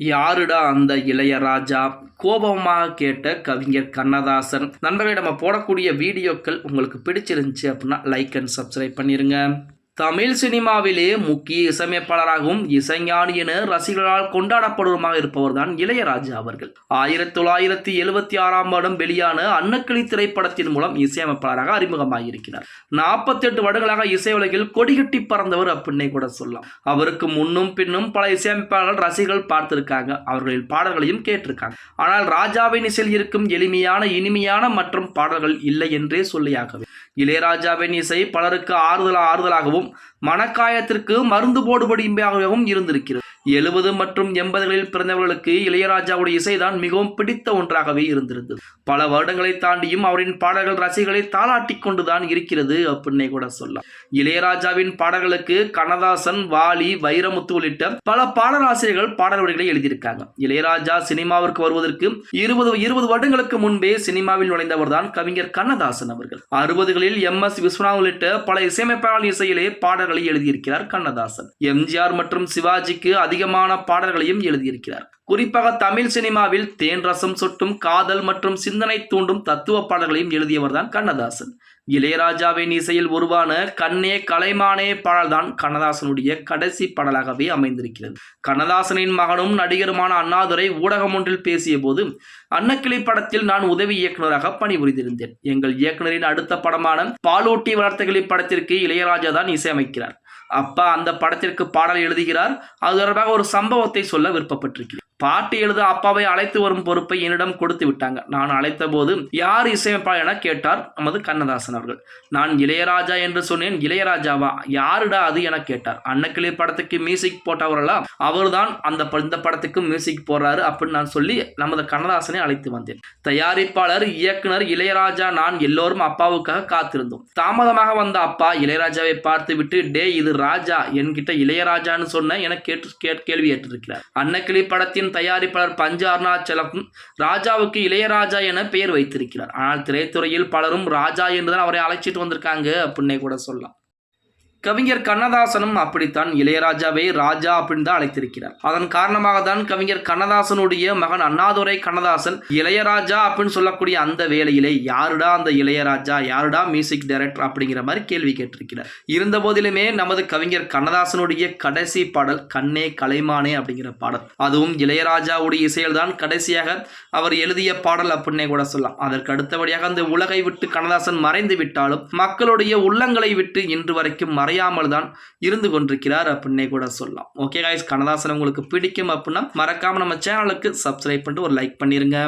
யாருடா அந்த இளையராஜா கோபமாக கேட்ட கவிஞர் கண்ணதாசன். நண்பர்களே நம்ம போடக்கூடிய வீடியோக்கள் உங்களுக்கு பிடிச்சிருந்துச்சு அப்படின்னா லைக் அண்ட் சப்ஸ்கிரைப் பண்ணிடுங்க தமிழ் சினிமாவிலே முக்கிய இசையமைப்பாளராகவும் இசைஞானி என ரசிகர்களால் கொண்டாடப்படுவதாக இருப்பவர் தான் இளையராஜா அவர்கள். ஆயிரத்தி தொள்ளாயிரத்தி எழுபத்தி ஆறாம் வருடம் வெளியான அன்னக்கிளி திரைப்படத்தின் மூலம் இசையமைப்பாளராக அறிமுகமாகியிருக்கிறார். நாற்பத்தி எட்டு வருடங்களாக இசை உலகில் கொடிகட்டி பறந்தவர் அப்படின்னே கூட சொல்லலாம். அவருக்கு முன்னும் பின்னும் பல இசையமைப்பாளர்கள் ரசிகர்கள் பார்த்திருக்காங்க. அவர்களின் பாடல்களையும் கேட்டிருக்காங்க. ஆனால் ராஜாவின் இசையில் இருக்கும் எளிமையான இனிமையான மற்றும் பாடல்கள் இல்லை என்றே சொல்லியாகவே. இளையராஜாவின் இசை பலருக்கு ஆறுதல் ஆறுதலாகவும் மனக்காயத்திற்கு மருந்து போடுபடியாகவும் இருந்திருக்கிறது. எழுபது மற்றும் எண்பதுகளில் பிறந்தவர்களுக்கு இளையராஜாவுடைய இசைதான் மிகவும் பிடித்த ஒன்றாகவே இருந்திருந்தது. பல வருடங்களை தாண்டியும் அவரின் பாடல்கள் ரசிகர்களை தாளாட்டி கொண்டுதான் இருக்கிறது அப்படின்னே கூட சொல்லலாம். இளையராஜாவின் பாடல்களுக்கு கண்ணதாசன் வாலி வைரமுத்து உள்ளிட்ட பல பாடலாசிரியர்கள் பாடல் வரிகளை எழுதியிருக்காங்க. இளையராஜா சினிமாவிற்கு வருவதற்கு இருபது இருபது வருடங்களுக்கு முன்பே சினிமாவில் நுழைந்தவர் தான் கவிஞர் கண்ணதாசன் அவர்கள். அறுபதுகளில் எம். எஸ். விஸ்வநாத் உள்ளிட்ட பல இசையமைப்பாளர் இசையிலே பாடல்களை எழுதியிருக்கிறார் கண்ணதாசன். எம்ஜிஆர் மற்றும் சிவாஜிக்கு அதிகமான பாடல்களையும் எழுதியிருக்கிறார். குறிப்பாக தமிழ் சினிமாவில் தேன் ரசம் சொட்டும் காதல் மற்றும் சிந்தனை தூண்டும் தத்துவ பாடல்களையும் எழுதியவர் தான் கண்ணதாசன். இளையராஜாவின் இசையில் உருவான கண்ணே கலைமானே பாடல்தான் கண்ணதாசனுடைய கடைசி பாடலாகவே அமைந்திருக்கிறது. கண்ணதாசனின் மகனும் நடிகருமான அண்ணாதுரை ஊடகம் ஒன்றில் பேசிய போது அன்னக்கிளி படத்தில் நான் உதவி இயக்குநராக பணிபுரிந்திருந்தேன். எங்கள் இயக்குனரின் அடுத்த படமான பாலூட்டி வளர்த்தகிளி படத்திற்கு இளையராஜா தான் இசையமைக்கிறார். அப்பா அந்த படத்திற்கு பாடல் எழுதுகிறார். அது தொடர்பாக ஒரு சம்பவத்தை சொல்ல விருப்பப்பட்டிருக்கிறேன். பாட்டு எழுத அப்பாவை அழைத்து வரும் பொறுப்பை என்னிடம் கொடுத்து விட்டாங்க. நான் அழைத்த போது யார் இசையமைப்பாளர் என கேட்டார் நமது கண்ணதாசன் அவர்கள். நான் இளையராஜா என்று சொன்னேன். இளையராஜாவா? யாருடா அது? என கேட்டார். அன்னக்கிளி படத்துக்கு மியூசிக் போட்டவர்களா அவர்தான் அந்த ப- இந்த படத்துக்கு மியூசிக் போடுறாரு அப்படின்னு நான் சொல்லி நமது கண்ணதாசனை அழைத்து வந்தேன். தயாரிப்பாளர் இயக்குனர் இளையராஜா நான் எல்லோரும் அப்பாவுக்காக காத்திருந்தோம். தாமதமாக வந்த அப்பா இளையராஜாவை பார்த்து விட்டு டே இது ராஜா. என்கிட்ட இளையராஜான்னு சொன்ன என கேட்டு கேள்வி ஏற்றிருக்கிறார். அன்னக்கிளி படத்தின் தயாரிப்பாளர் பஞ்ச அருணாச்சலம் ராஜாவுக்கு இளையராஜா என பெயர் வைத்திருக்கிறார். ஆனால் திரைத்துறையில் பலரும் ராஜா என்றுதான் அவரை அழைச்சிட்டு வந்திருக்காங்க அப்படின்னே கூட சொல்லலாம். கவிஞர் கண்ணதாசனும் அப்படித்தான் இளையராஜாவை ராஜா அப்படின்னு தான் அழைத்திருக்கிறார். அதன் காரணமாக தான் கவிஞர் கண்ணதாசனுடைய மகன் அண்ணாதுரை கண்ணதாசன் இளையராஜா அப்படின்னு சொல்லக்கூடிய அந்த வேளையிலே யாருடா அந்த இளையராஜா யாருடா மியூசிக் டைரக்டர் அப்படிங்கிற மாதிரி கேள்வி கேட்டிருக்கிறார். இருந்த போதிலுமே நமது கவிஞர் கண்ணதாசனுடைய கடைசி பாடல் கண்ணே கலைமானே அப்படிங்கிற பாடல். அதுவும் இளையராஜாவுடைய இசையில் தான் கடைசியாக அவர் எழுதிய பாடல் அப்படின்னே கூட சொல்லலாம். அதற்கு அடுத்தபடியாக அந்த உலகை விட்டு கண்ணதாசன் மறைந்து விட்டாலும் மக்களுடைய உள்ளங்களை விட்டு இன்று வரைக்கும் மறையாமல் தான் இருந்து கொண்டிருக்கிறார் அப்படின்னே கூட சொல்லலாம். ஓகே காய்ஸ் கண்ணதாசன் உங்களுக்கு பிடிக்கும் அப்படின்னா மறக்காமல் நம்ம சேனலுக்கு சப்ஸ்கிரைப் பண்ணிட்டு ஒரு லைக் பண்ணிடுங்க